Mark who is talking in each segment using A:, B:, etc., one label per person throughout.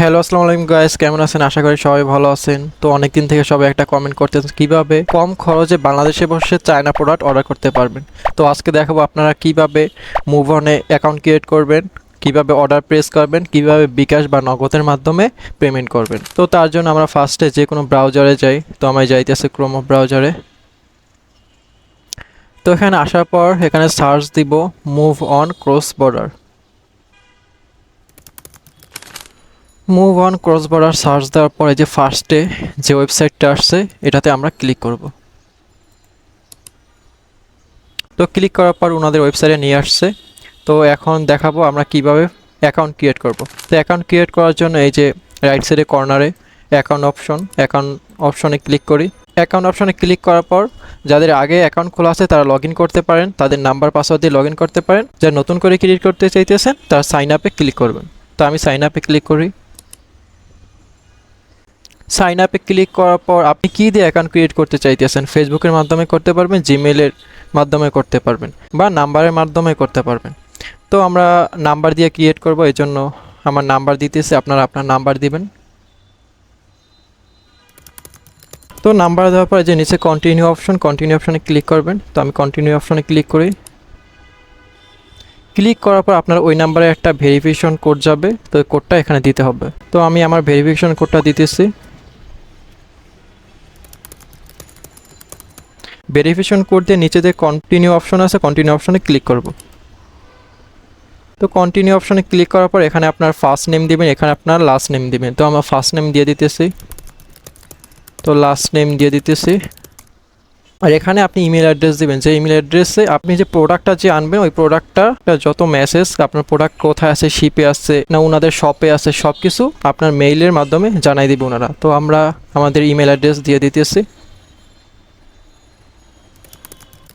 A: Hello আসসালামু আলাইকুম guys কেমন আছেন? আশা করি সবাই ভালো আছেন। তো অনেকদিন থেকে সবাই একটা কমেন্ট করতেছেন কীভাবে কম খরচে বাংলাদেশে বসে চায়না প্রোডাক্ট অর্ডার করতে পারবেন? তো আজকে দেখাবো আপনারা কীভাবে মুভ অনে অ্যাকাউন্ট ক্রিয়েট করবেন, কীভাবে অর্ডার প্রেস করবেন, কীভাবে বিকাশ বা নগদের মাধ্যমে পেমেন্ট করবেন। তো তার জন্য আমরা ফার্স্টে যে কোনো ব্রাউজারে যাই। তো আমরা যাইতেছে ক্রোম ব্রাউজারে তো এখানে আসার পর এখানে সার্চ দিব move on cross border move on cross border search দেওয়ার পরে যে ফার্স্টে যে ওয়েবসাইটটা আসছে, এটাতে আমরা ক্লিক করব। তো ক্লিক করার পর ওনাদের ওয়েবসাইটে নিয়ে আসছে। তো এখন দেখাবো আমরা কীভাবে অ্যাকাউন্ট ক্রিয়েট করব। তো অ্যাকাউন্ট ক্রিয়েট করার জন্য এই যে রাইট সাইডে কর্নারে অ্যাকাউন্ট অপশন অ্যাকাউন্ট অপশনে ক্লিক করি। অ্যাকাউন্ট অপশনে ক্লিক করার পর যাদের আগে অ্যাকাউন্ট খোলা আছে, তারা লগ করতে পারেন, তাদের নাম্বার পাসওয়ার্ড দিয়ে লগ করতে পারেন। যারা নতুন করে ক্রিয়েট করতে চাইতেছেন, তারা সাইন আপে ক্লিক করবেন। তো আমি সাইন আপে ক্লিক করি। সাইন আপে ক্লিক করার পর আপনি কী দিয়ে অ্যাকাউন্ট ক্রিয়েট করতে চাইতেছেন? ফেসবুকের মাধ্যমে করতে পারবেন জিমেলের মাধ্যমে করতে পারবেন বা নাম্বারের মাধ্যমে করতে পারবেন। তো আমরা নাম্বার দিয়ে ক্রিয়েট করব, এই জন্য আমার নাম্বার দিতেছে, আপনারা আপনার নাম্বার দিবেন। তো নাম্বার দেওয়ার পর যে নিচে কন্টিনিউ অপশন কন্টিনিউ অপশনে ক্লিক করবেন। তো আমি কন্টিনিউ অপশনে ক্লিক করি। ক্লিক করার পর আপনার ওই নাম্বারে একটা ভেরিফিকেশন কোড যাবে, তো কোডটা এখানে দিতে হবে। তো আমি আমার ভেরিফিকেশন কোডটা দিতেছি। ভেরিফিকেশন কোড দিয়ে নিচে কন্টিনিউ অপশন আছে কন্টিনিউ অপশনে ক্লিক করব। তো কন্টিনিউ অপশনে ক্লিক করার পর এখানে আপনার ফার্স্ট নেম দিবেন, এখানে আপনার লাস্ট নেম দিবেন। তো আমার ফার্স্ট নেম দিয়ে দিতেছি। তো লাস্ট নেম দিয়ে দিতেছি। আর এখানে আপনি ইমেল অ্যাড্রেস দিবেন। যে ইমেল অ্যাড্রেসে আপনি যে প্রোডাক্টটা যে আনবেন, ওই প্রোডাক্টটা যত মেসেজ আপনার প্রোডাক্ট কোথায় আছে শিপে আছে, না ওনাদের শপে আছে সব কিছু আপনার মেইলের মাধ্যমে জানাই দিবে ওনারা তো আমরা আমাদের ইমেল অ্যাড্রেস দিয়ে দিতেছি।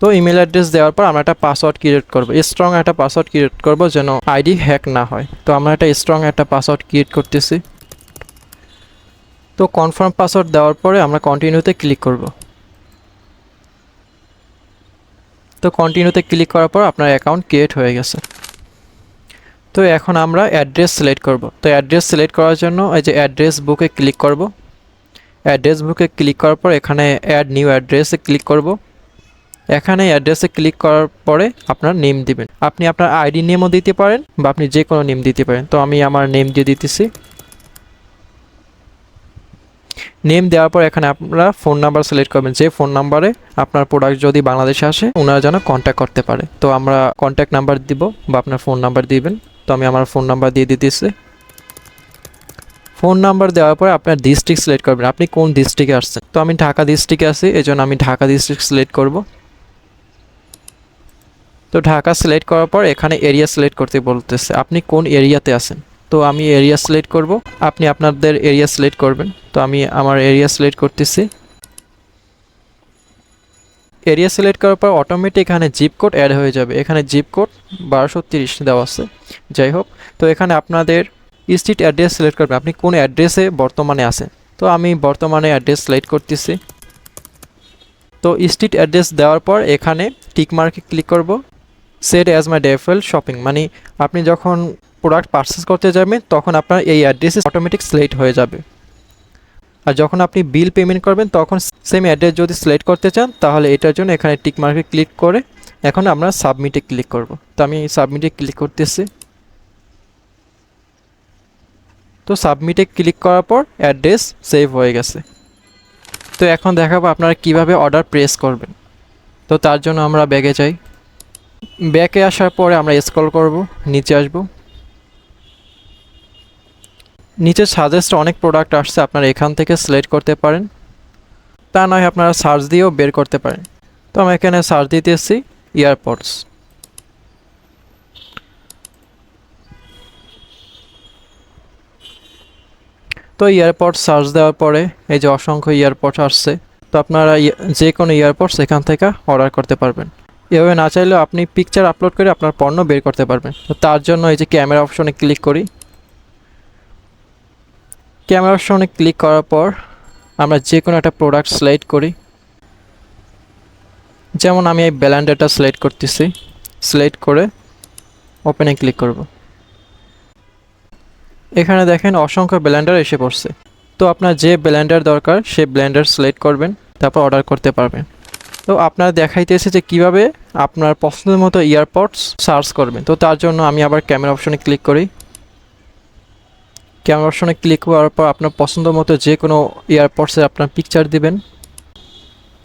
A: তো ইমেল অ্যাড্রেস দেওয়ার পর আমরা একটা পাসওয়ার্ড ক্রিয়েট করব। স্ট্রং একটা পাসওয়ার্ড ক্রিয়েট করব যেন আইডি হ্যাক না হয়। তো আমরা একটা স্ট্রং একটা পাসওয়ার্ড ক্রিয়েট করতেছি। তো কনফার্ম পাসওয়ার্ড দেওয়ার পরে আমরা কন্টিনিউতে ক্লিক করব। তো কন্টিনিউতে ক্লিক করার পর আপনার অ্যাকাউন্ট ক্রিয়েট হয়ে গেছে। তো এখন আমরা অ্যাড্রেস সিলেক্ট করব। তো অ্যাড্রেস সিলেক্ট করার জন্য এই যে অ্যাড্রেস বুকে ক্লিক করব। অ্যাড্রেস বুকে ক্লিক করার পর এখানে অ্যাড নিউ অ্যাড্রেসে ক্লিক করব। এখানে অ্যাড্রেসে ক্লিক করার পরে আপনার নেম দিবেন। আপনি আপনার আইডি নেমও দিতে পারেন বা আপনি যে কোনো নেম দিতে পারেন। তো আমি আমার নেম দিয়ে দিতেছি। নেম দেওয়ার পর এখানে আপনারা ফোন নাম্বার সিলেক্ট করবেন। যে ফোন নাম্বারে আপনার প্রোডাক্ট যদি বাংলাদেশে আসে ওনারা যেন কন্ট্যাক্ট করতে পারে। তো আমরা কন্ট্যাক্ট নাম্বার দিব বা আপনার ফোন নাম্বার দিবেন। তো আমি আমার ফোন নাম্বার দিয়ে দিতেছি। ফোন নাম্বার দেওয়ার পরে আপনার ডিস্ট্রিক্ট সিলেক্ট করবেন। আপনি কোন ডিস্ট্রিক্টে আসছেন? তো আমি ঢাকা ডিস্ট্রিক্টে আছি এই আমি ঢাকা ডিস্ট্রিক্ট সিলেক্ট করব। তো ঢাকা সিলেক্ট করার পর এখানে এরিয়া সিলেক্ট করতে বলতেছে, আপনি কোন এরিয়াতে আছেন? তো আমি এরিয়া সিলেক্ট করব, আপনি আপনাদের এরিয়া সিলেক্ট করবেন। তো আমি আমার এরিয়া সিলেক্ট করতেছি। এরিয়া সিলেক্ট করার পর অটোমেটিক এখানে জিপ কোড অ্যাড হয়ে যাবে। এখানে জিপ কোড বারোশো তিরিশ দেওয়া আছে। যাই হোক, তো এখানে আপনাদের স্ট্রিট অ্যাড্রেস সিলেক্ট করবেন। আপনি কোন অ্যাড্রেসে বর্তমানে আছেন? তো আমি বর্তমানে অ্যাড্রেস সিলেক্ট করতেছি। তো স্ট্রিট অ্যাড্রেস দেওয়ার পর এখানে টিক মার্কে ক্লিক করব। Set as my default shopping মানে আপনি যখন প্রোডাক্ট পারচেস করতে যাবেন, তখন আপনার এই অ্যাড্রেসে অটোমেটিক সিলেক্ট হয়ে যাবে। আর যখন আপনি বিল পেমেন্ট করবেন, তখন সেম অ্যাড্রেস যদি সিলেক্ট করতে চান, তাহলে এটার জন্য এখানে টিক মার্কে ক্লিক করে এখন আমরা সাবমিটে ক্লিক করব। তো আমি সাবমিটে ক্লিক করতেছি। তো সাবমিটে ক্লিক করার পর অ্যাড্রেস সেভ হয়ে গেছে। তো এখন দেখাবো আপনারা কীভাবে অর্ডার প্রেস করবেন। তো তার জন্য আমরা ব্যাগে যাই। ব্যাকে আসার পরে আমরা স্ক্রল করব, নিচে আসব। নিচে সাজেস্ট অনেক প্রোডাক্ট আসছে, আপনারা এখান থেকে সিলেক্ট করতে পারেন। তা নয়, আপনারা সার্চ দিয়েও বের করতে পারেন। তো আমি এখানে সার্চ দিতেছি ইয়ারপডস তো ইয়ারপড সার্চ দেওয়ার পরে, এই যে অসংখ্য ইয়ারপড আসছে, তো আপনারা ইয়া- যে কোনো ইয়ারপডস এখান থেকে অর্ডার করতে পারবেন। এভাবে না চাইলেও আপনি পিকচার আপলোড করে আপনার পণ্য বের করতে পারবেন। তো তার জন্য এই যে ক্যামেরা অপশনে ক্লিক করি। ক্যামেরা অপশনে ক্লিক করার পর আমরা যে কোনো একটা প্রোডাক্ট সিলেক্ট করি। যেমন আমি এই ব্যালেন্ডারটা সিলেক্ট করতেছি। সিলেক্ট করে ওপেনে ক্লিক করব। এখানে দেখেন অসংখ্য ব্লেন্ডার এসে পড়ছে। তো আপনার যে ব্লেন্ডার দরকার, সে ব্লেন্ডার সিলেক্ট করবেন, তারপর অর্ডার করতে পারবেন। তো আপনার দেখাইতেছে যে কীভাবে আপনার পছন্দের মতো ইয়ারপডস সার্চ করবেন। তো তার জন্য আমি আবার ক্যামেরা অপশনে ক্লিক করি। ক্যামেরা অপশনে ক্লিক করার পর আপনার পছন্দ মতো যে কোনো ইয়ারপডসের আপনার পিকচার দিবেন।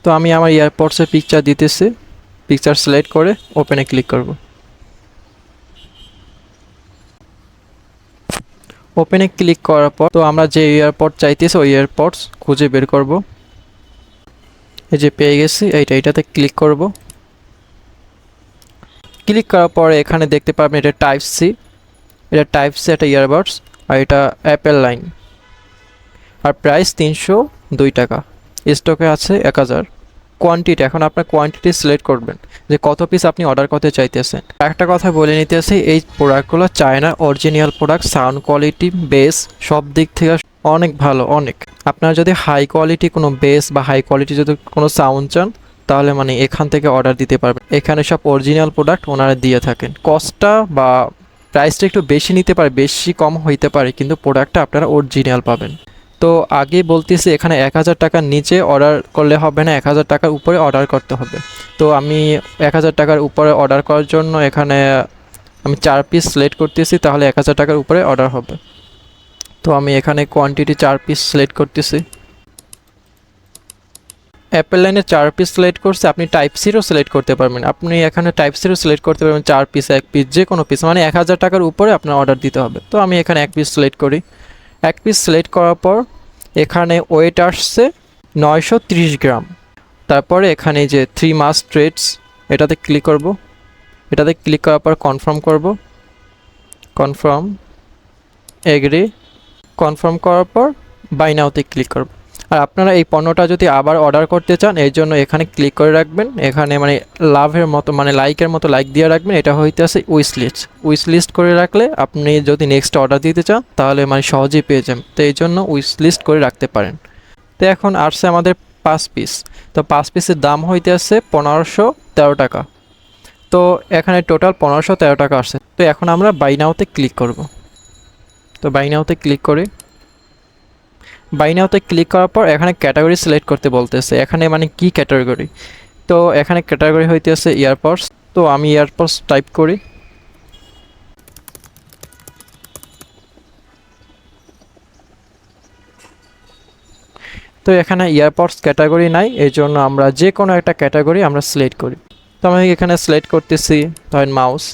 A: তো আমি আমার ইয়ারপডসের পিকচার দিতেছি। পিকচার সিলেক্ট করে ওপেনে ক্লিক করব। ওপেনে ক্লিক করার পর তো আমরা যে এয়ারপড চাইতেছি ওই এয়ারপডস খুঁজে বের করব। এই যে পেয়ে গেছি, এইটা এটাতে ক্লিক করব। ক্লিক করার পরে এখানে দেখতে পাবেন এটা টাইপ সি এটা টাইপ সি একটা ইয়ারবাডস আর এটা অ্যাপেল লাইন আর প্রাইস তিনশো দুই টাকা। স্টকে আছে এক হাজার। কোয়ান্টিটি এখন আপনার কোয়ান্টিটি সিলেক্ট করবেন যে কত পিস আপনি অর্ডার করতে চাইতেছেন। একটা কথা বলে নিতেছি, এই প্রোডাক্টগুলো China original product sound quality base সব দিক থেকে অনেক ভালো, অনেক। আপনার যদি হাই কোয়ালিটি কোনো বেস বা হাই কোয়ালিটি যদি কোনো সাউন্ড চান, তাহলে মানে এখান থেকে অর্ডার দিতে পারবেন। এখানে সব অরিজিনাল প্রোডাক্ট ওনারা দিয়ে থাকেন। কস্টটা বা প্রাইসটা একটু বেশি নিতে পারে, বেশি কম হইতে পারে, কিন্তু প্রোডাক্টটা আপনারা অরিজিনাল পাবেন। তো আগে বলতেছি, এখানে এক হাজার টাকার নিচে অর্ডার করলে হবে না, এক হাজার টাকার উপরে অর্ডার করতে হবে। তো আমি এক হাজার টাকার উপরে অর্ডার করার জন্য এখানে আমি চার পিস সিলেক্ট করতেছি, তাহলে এক হাজার টাকার উপরে অর্ডার হবে। তো আমি এখানে কোয়ান্টিটি চার পিস সিলেক্ট করতেছি। অ্যাপেল লাইনে চার পিস সিলেক্ট করছে, আপনি টাইপ সিরও সিলেক্ট করতে পারবেন। আপনি এখানে টাইপ সিরও সিলেক্ট করতে পারবেন, চার পিস এক পিস যে কোনো পিস মানে এক হাজার টাকার উপরে আপনার অর্ডার দিতে হবে। তো আমি এখানে এক পিস সিলেক্ট করি। এক পিস সিলেক্ট করার পর এখানে ওয়েট আসছে নয়শো ত্রিশ গ্রাম। তারপরে এখানে যে থ্রি মাস ট্রেডস এটাতে ক্লিক করব। এটাতে ক্লিক করার পর কনফার্ম করব। কনফার্ম এগ্রি কনফার্ম করার পর বাই নাওতে ক্লিক করব। আর আপনারা এই পণ্যটা যদি আবার অর্ডার করতে চান, এর জন্য এখানে ক্লিক করে রাখবেন। এখানে মানে লাভের মতো মানে লাইকের মতো লাইক দিয়ে রাখবেন। এটা হইতে আছে উইশ লিস্ট উইশ লিস্ট করে রাখলে আপনি যদি নেক্সট অর্ডার দিতে চান, তাহলে মানে সহজেই পেয়ে যান তো এই জন্য উইশ লিস্ট করে রাখতে পারেন। তো এখন আসছে আমাদের পাঁচ পিস তো পাঁচ পিসের দাম হইতে আছে পনেরোশো তেরো টাকা। তো এখানে টোটাল পনেরোশো তেরো টাকা আসছে। তো এখন আমরা বাইনাওতে ক্লিক করব। তো বাইনাওতে ক্লিক করে। বাইনাওতে ক্লিক করার পর এখানে ক্যাটাগরি সিলেক্ট করতে বলতেছে। এখানে মানে কি ক্যাটাগরি তো এখানে ক্যাটাগরি হইতেছে ইয়ারপডস তো আমি ইয়ারপডস টাইপ করি। তো এখানে ইয়ারপডস ক্যাটাগরি নাই, এই জন্য আমরা যে কোনো একটা ক্যাটাগরি আমরা সিলেক্ট করি। তো আমি এখানে সিলেক্ট করতেছি, ধরেন মাউস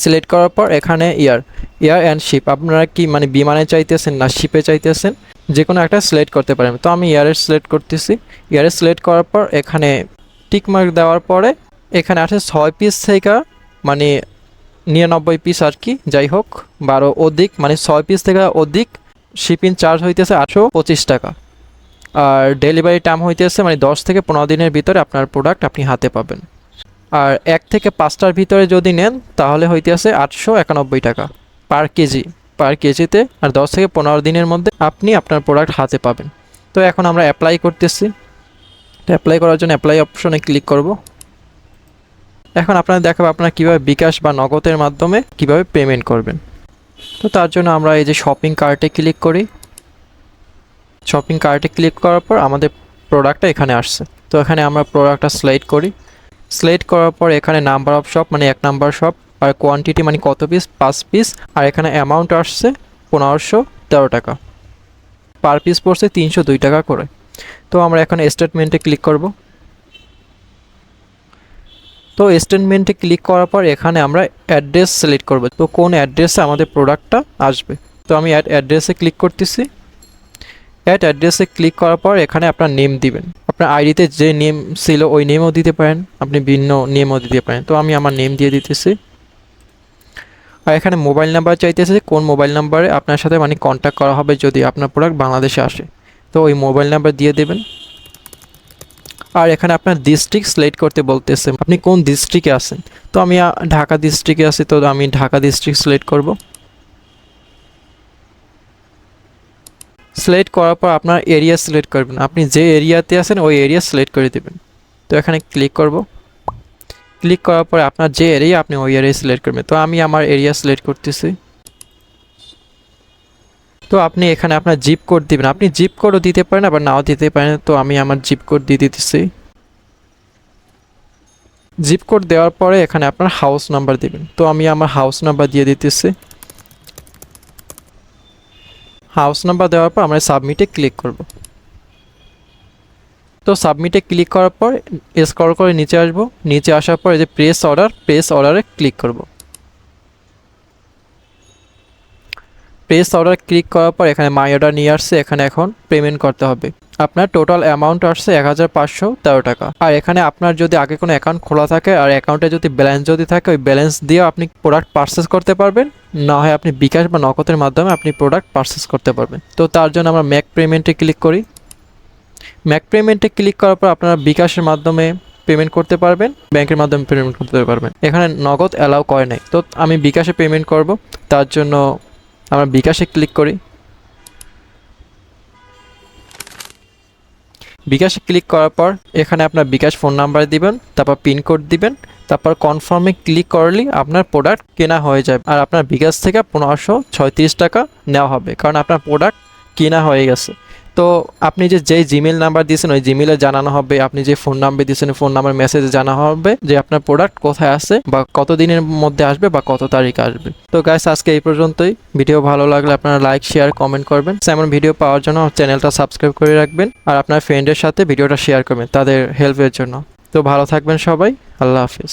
A: সিলেক্ট করার পর এখানে ইয়ার এয়ার অ্যান্ড শিপ আপনারা কি মানে বিমানে চাইতেছেন না শিপে চাইতেছেন? যে কোনো একটা সিলেক্ট করতে পারেন। তো আমি ইয়ারের সিলেক্ট করতেছি। ইয়ারের সিলেক্ট করার পর এখানে টিক মার্ক দেওয়ার পরে এখানে আছে ছয় পিস থেকে মানে নিরানব্বই পিস আর কি। যাই হোক, বারো অধিক মানে ছয় পিস থেকে অধিক শিপিং চার্জ হইতেছে আটশো পঁচিশ টাকা। আর ডেলিভারি টাইম হইতেছে মানে দশ থেকে পনেরো দিনের ভিতরে আপনার প্রোডাক্ট আপনি হাতে পাবেন। আর এক থেকে পাঁচটার ভিতরে যদি নেন, তাহলে হইতে আছে আটশো একানব্বই টাকা পার কেজি। পার কেজিতে আর দশ থেকে পনেরো দিনের মধ্যে আপনি আপনার প্রোডাক্ট হাতে পাবেন। তো এখন আমরা অ্যাপ্লাই করতেছি। তো অ্যাপ্লাই করার জন্য অ্যাপ্লাই অপশনে ক্লিক করব। এখন আপনারা দেখাবো আপনারা কীভাবে বিকাশ বা নগদের মাধ্যমে কীভাবে পেমেন্ট করবেন। তো তার জন্য আমরা এই যে শপিং কার্টে ক্লিক করি। শপিং কার্টে ক্লিক করার পর আমাদের প্রোডাক্টটা এখানে আসছে। তো এখানে আমরা প্রোডাক্টটা সিলেক্ট করি। সিলেক্ট করার পর এখানে নাম্বার অফ শপ মানে এক নাম্বার শপ আর কোয়ান্টিটি মানে কত পিস পাঁচ পিস আর এখানে অ্যামাউন্ট আসছে পনেরোশো তেরো টাকা। পার পিস পড়ছে তিনশো দুই টাকা করে। তো আমরা এখন স্টেটমেন্টে ক্লিক করব। তো স্টেটমেন্টে ক্লিক করার পর এখানে আমরা অ্যাড্রেস সিলেক্ট করব। তো কোন অ্যাড্রেসে আমাদের প্রোডাক্টটা আসবে? তো আমি অ্যাড অ্যাড্রেসে ক্লিক করতেছি। অ্যাড অ্যাড্রেসে ক্লিক করার পর এখানে আপনার নেম দিবেন। আপনার আইডিতে যে নেম ছিল, ওই নেমও দিতে পারেন। আপনি ভিন্ন নেমও দিতে পারেন। তো আমি আমার নেম দিয়ে দিতেছি। আর এখানে মোবাইল নাম্বার চাইতেছে, কোন মোবাইল নাম্বারে আপনার সাথে মানে কন্ট্যাক্ট করা হবে যদি আপনার প্রোডাক্ট বাংলাদেশে আসে। তো ওই মোবাইল নাম্বার দিয়ে দেবেন। আর এখানে আপনার ডিস্ট্রিক্ট সিলেক্ট করতে বলতেছে, আপনি কোন ডিস্ট্রিক্টে আছেন? তো আমি ঢাকা ডিস্ট্রিক্টে আছি, তো আমি ঢাকা ডিস্ট্রিক্ট সিলেক্ট করব। সিলেক্ট করার পর আপনার এরিয়া সিলেক্ট করবেন। আপনি যে এরিয়াতে আছেন, ওই এরিয়া সিলেক্ট করে দেবেন। তো এখানে ক্লিক করব। ক্লিক করার পরে আপনার যে এরিয়া আপনি ওই এরিয়া সিলেক্ট করবেন। তো আমি আমার এরিয়া সিলেক্ট করতেছি। তো আপনি এখানে আপনার জিপ কোড দিবেন। আপনি জিপ কোডও দিতে পারেন, আবার নাও দিতে পারেন। তো আমি আমার জিপ কোড দিয়ে দিতেছি। জিপ কোড দেওয়ার পরে এখানে আপনার হাউস নাম্বার দিবেন। তো আমি আমার হাউস নাম্বার দিয়ে দিতেছি। হাউস নাম্বার দেওয়ার পর আমরা সাবমিটে ক্লিক করব। তো সাবমিটে ক্লিক করার পর স্ক্রল করে নিচে আসব। নিচে আসার পর এই যে প্রেস অর্ডার প্রেস অর্ডারে ক্লিক করব। প্রেস অর্ডার ক্লিক করার পর এখানে মাই অর্ডার নিয়ে আসছে, এখানে এখন পেমেন্ট করতে হবে। আপনার টোটাল অ্যামাউন্ট আসছে এক হাজার পাঁচশো তেরো টাকা। আর এখানে আপনার যদি আগে কোনো অ্যাকাউন্ট খোলা থাকে আর অ্যাকাউন্টে যদি ব্যালেন্স যদি থাকে, ওই ব্যালেন্স দিয়ে আপনি প্রোডাক্ট পারচেস করতে পারবেন। না হয় আপনি বিকাশ বা নগদের মাধ্যমে আপনি প্রোডাক্ট পারচেস করতে পারবেন। তো তার জন্য আমরা ম্যাক পেমেন্টে ক্লিক করি। ম্যাক পেমেন্টে ক্লিক করার পর আপনারা বিকাশের মাধ্যমে পেমেন্ট করতে পারবেন, ব্যাংকের মাধ্যমে পেমেন্ট করতে পারবেন। এখানে নগদ অ্যালাউ করে নাই। তো আমি বিকাশে পেমেন্ট করব। তার জন্য আমরা বিকাশে ক্লিক করি। বিকাশে ক্লিক করার পর এখানে আপনার বিকাশ ফোন নাম্বার দিবেন, তারপর পিনকোড দিবেন, তারপর কনফার্মে ক্লিক করলেই আপনার প্রোডাক্ট কেনা হয়ে যাবে। আর আপনার বিকাশ থেকে পনেরোশো ছয়ত্রিশ টাকা নেওয়া হবে, কারণ আপনার প্রোডাক্ট কেনা হয়ে গেছে। তো আপনি যে যেই জিমেল নাম্বার দিয়েছেন, ওই জিমেলে জানানো হবে। আপনি যে ফোন নাম্বার দিয়েছেন ফোন নাম্বার মেসেজে জানা হবে যে আপনার প্রোডাক্ট কোথায় আছে বা কত দিনের মধ্যে আসবে বা কত তারিখ আসবে। তো গাইস আজকে এই পর্যন্তই। ভিডিও ভালো লাগলে আপনারা লাইক শেয়ার কমেন্ট করবেন। এমন ভিডিও পাওয়ার জন্য চ্যানেলটা সাবস্ক্রাইব করে রাখবেন আর আপনার ফ্রেন্ডের সাথে ভিডিওটা শেয়ার করবেন, তাদের হেল্পের জন্য। তো ভালো থাকবেন সবাই। আল্লাহ হাফিজ।